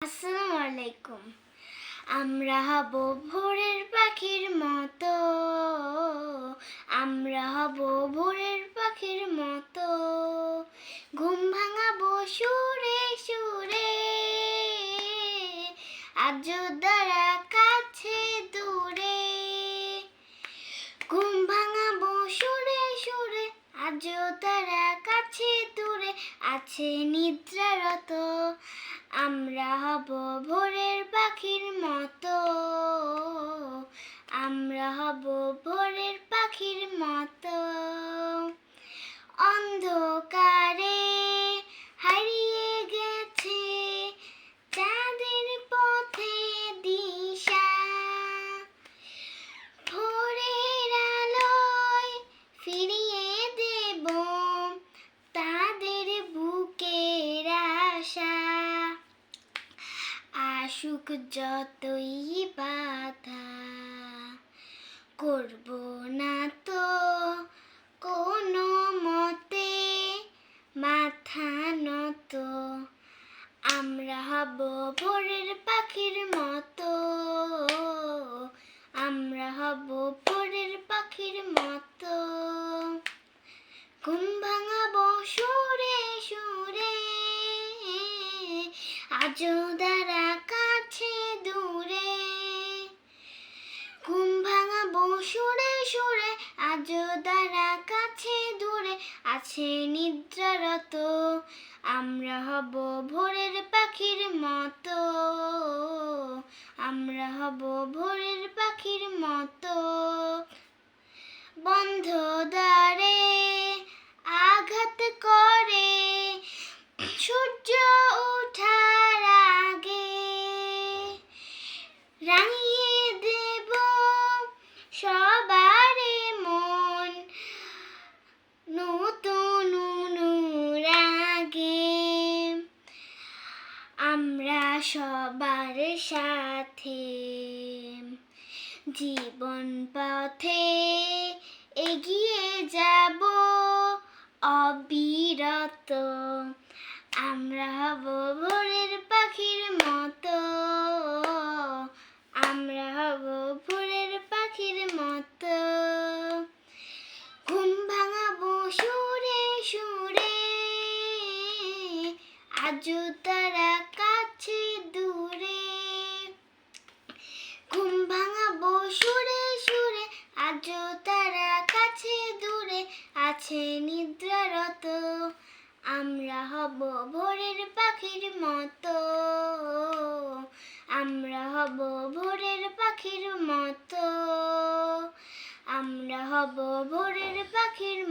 আসসালামু আলাইকুম আমরা হব ভোরের পাখির মতো। আমরা হব ভোরের পাখির মতো। ঘুম ভাঙাবো সুরে সুরে। আজ দ্বারা সুরে আজ তারা কাছে দূরে আছে নিদ্রারত। আমরা হব ভোরের পাখির মতো। আমরা হব ভোরের পাখির মতো। অন্ধকারে আসুক যতই বাধা, করব না তো কোনো মতে মাথা নত। আমরা হব ভোরের পাখির মতো, আমরা হব ভোরের পাখির মতো। ঘুম ভাঙাবো সুরে সুরে আজ দ্বারা দ্বারা কাছে দূরে আছে নিদ্রারত। আমরা হব ভোরের পাখির মতো। আমরা হব ভোরের পাখির সবার সাথে। জীবন পথে এগিয়ে যাব, অবিরত। আমরা হব ভোরের পাখির মতো। আমরা হব ভোরের পাখির মতো। ঘুম ভাঙাবো সুরে সুরে আজ তারা কাছে দূরে। ঘুম ভাঙাবো সুরে সুরে আজ তারা কাছে দূরে, আছে নিদ্রারত। আমরা হব ভোরের পাখির মতো। আমরা হব ভোরের পাখির মতো। আমরা হব ভোরের পাখির